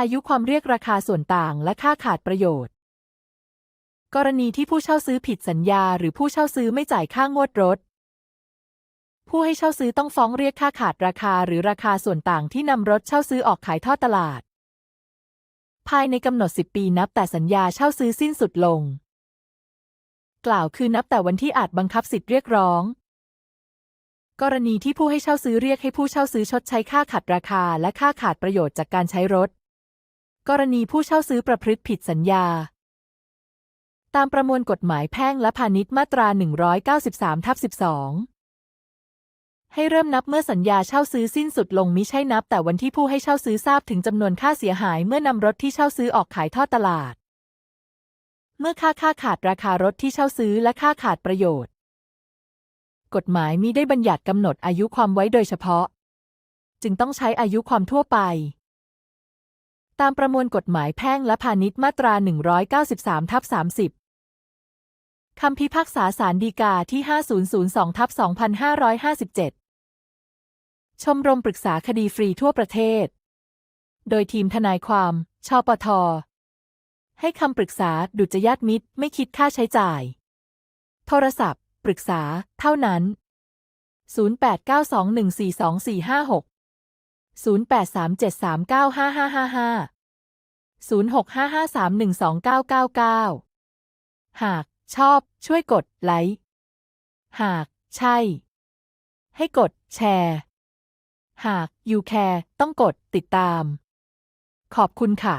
อายุความเรียกราคาส่วนต่างและค่าขาดประโยชน์ กรณีที่ผู้เช่าซื้อผิดสัญญา หรือผู้เช่าซื้อไม่จ่ายค่างวดรถ ผู้ให้เช่าซื้อต้องฟ้องเรียกค่าขาดราคาหรือราคาส่วนต่างที่นำรถเช่าซื้อออกขายทอดตลาด ภายในกำหนด 10 ปีนับแต่สัญญาเช่าซื้อสิ้นสุดลง กล่าวคือนับแต่วันที่อาจบังคับสิทธิเรียกร้องกรณีที่ผู้ให้เช่าซื้อเรียกให้ผู้เช่าซื้อชดใช้ค่าขัดราคาและค่าขาดประโยชน์จากการใช้รถ กรณีผู้เช่าซื้อประพฤติผิดสัญญา ตามประมวลกฎหมายแพ่งและพาณิชย์มาตรา 193ทับ12 ให้เริ่มนับเมื่อสัญญาเช่าซื้อสิ้นสุดลงมิใช่นับ แต่วันที่ผู้ให้เช่าซื้อทราบถึงจำนวนค่าเสียหายเมื่อนำรถที่เช่าซื้อออกขายทอดตลาด เมื่อค่าค่าขาดราคารถที่เช่าซื้อและค่าขาดประโยชน์ กฎหมายมิได้บัญญัติกำหนดอายุความไว้โดยเฉพาะ จึงต้องใช้อายุความทั่วไป ตามประมวลกฎหมายแพ่งและพาณิชย์มาตรา 193ทับ30 คำพิพากษาศาลฎีกาที่ 5002ทับ2557 ชมรมปรึกษาคดีฟรีทั่วประเทศ โดยทีมทนายความ ชปท ให้คำปรึกษาดุจยาติมิตร ไม่คิดค่าใช้จ่าย โทรศัพท์ ปรึกษา เท่านั้น 0892142456 0837395555 0655312999 หากชอบช่วยกดไลค์ หากใช่ ให้กดแชร์ หากอยู่แคร์ต้องกดติดตาม ขอบคุณค่ะ